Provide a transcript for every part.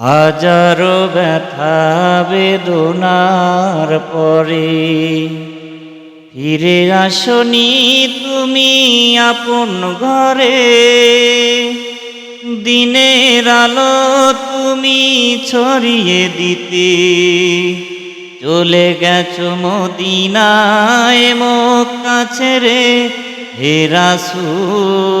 হাজারো ব্যথা বেদনার পরে ফিরে আসনি তুমি আপন ঘরে। দিনের আলো তুমি ছড়িয়ে দিতে। চলে গেছো মদিনায় মক্কা ছেড়ে হে রাসূল।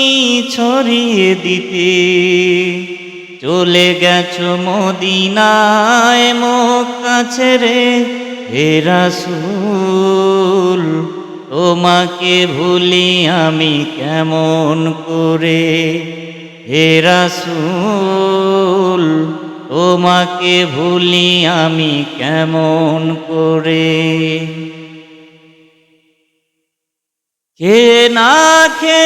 ছড়িয়ে দিতে। চলে গেছো মদিনায় মক্কা ছেড়ে, হে রাসূল, তোমাকে ভুলি আমি কেমন করে? হে রাসূল, তোমাকে ভুলি আমি কেমন করে? কে না খে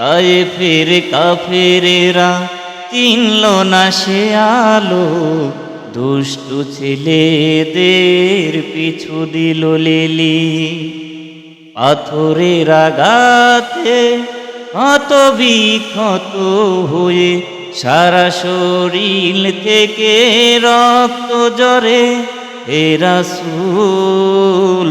তাই ফের কাফেরেরা, চিনল না সে আলো। দুষ্টু ছেলেদের পিছু দিল লেলি। পাথরের আঘাতে হত বিক্ষত হয়ে সারা শরীর থেকে রক্ত জরে হে রাসূল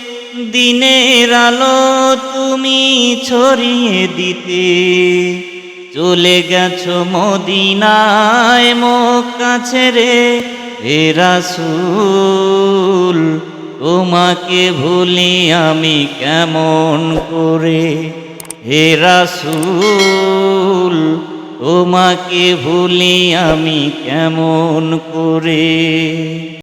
দিনের আলো তুমি ছড়িয়ে দিতে। চলে গেছো মদিনায় মক্কা ছেড়ে হে রাসূল, তোমাকে ভুলি আমি কেমন করে? হে রাসূল, তোমাকে ভুলি আমি কেমন করে?